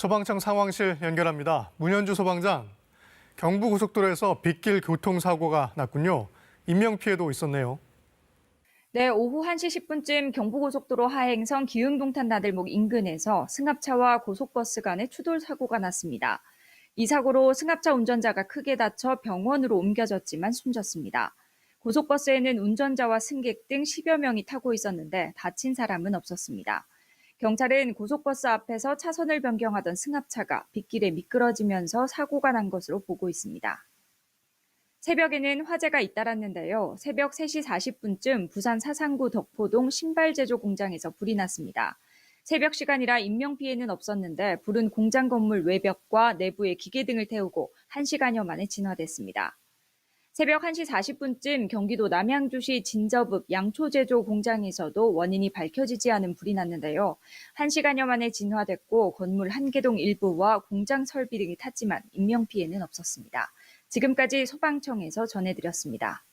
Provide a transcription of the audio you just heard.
소방청 상황실 연결합니다. 문현주 소방장, 경부고속도로에서 빗길 교통사고가 났군요. 인명피해도 있었네요. 네, 오후 1시 10분쯤 경부고속도로 하행선 기흥동탄 나들목 인근에서 승합차와 고속버스 간의 추돌 사고가 났습니다. 이 사고로 승합차 운전자가 크게 다쳐 병원으로 옮겨졌지만 숨졌습니다. 고속버스에는 운전자와 승객 등 10여 명이 타고 있었는데 다친 사람은 없었습니다. 경찰은 고속버스 앞에서 차선을 변경하던 승합차가 빗길에 미끄러지면서 사고가 난 것으로 보고 있습니다. 새벽에는 화재가 잇따랐는데요. 새벽 3시 40분쯤 부산 사상구 덕포동 신발 제조 공장에서 불이 났습니다. 새벽 시간이라 인명피해는 없었는데 불은 공장 건물 외벽과 내부의 기계 등을 태우고 1시간여 만에 진화됐습니다. 새벽 1시 40분쯤 경기도 남양주시 진저읍 양초제조 공장에서도 원인이 밝혀지지 않은 불이 났는데요. 1시간여 만에 진화됐고 건물 한개동 일부와 공장 설비 등이 탔지만 인명피해는 없었습니다. 지금까지 소방청에서 전해드렸습니다.